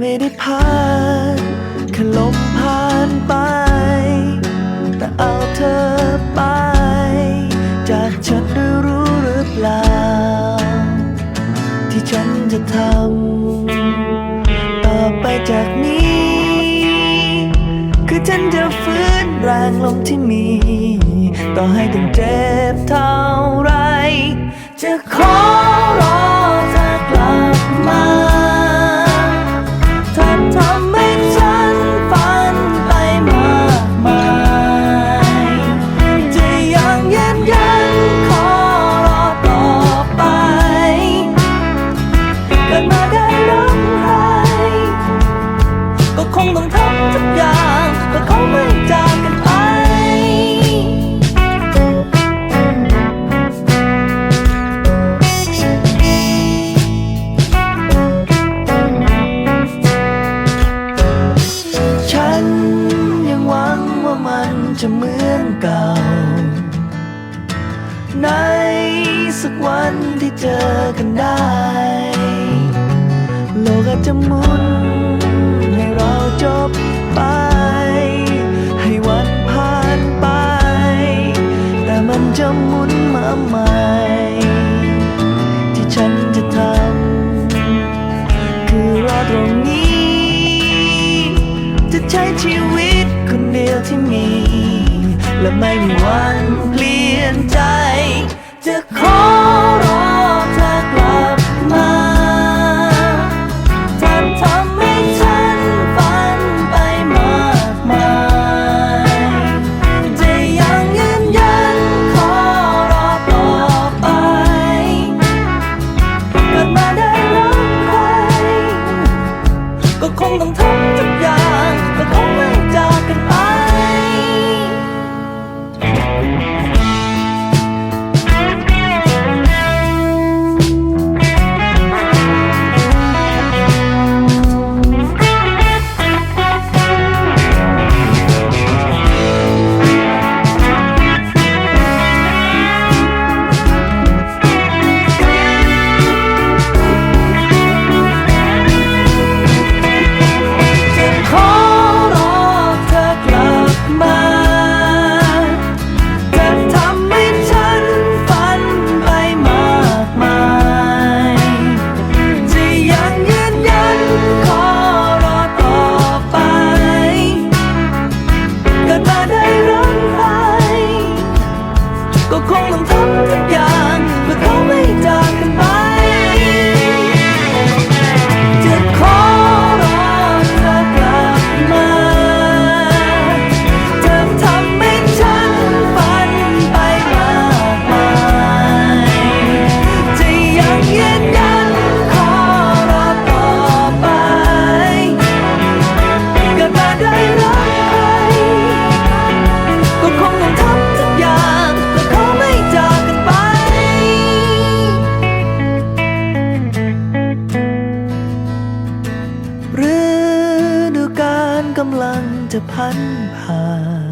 ไม่ได้ผ่านแค่ลมผ่านไป แต่เอาเธอไป จากฉันได้รู้หรือเปล่า ที่ฉันจะทำต่อไปจากนี้ คือฉันจะฟื้นแรงลมที่มี ต่อให้ต้องเจ็บเท่าไรจะขอร้อเจะเหมือนเก่า ในสักวันที่เจอกันได้ โลกอาจจะหมุนให้เราจบไป ให้วันผ่านไป แต่มันจะหมุนมาใหม่ ที่ฉันจะทำคือรอตรงนี้ จะใช้ชีวิตคนเดียวที่มี และไม่มีวันเปลี่ยนใจ จะขอ ก็คงต้อ จะพันผ่าน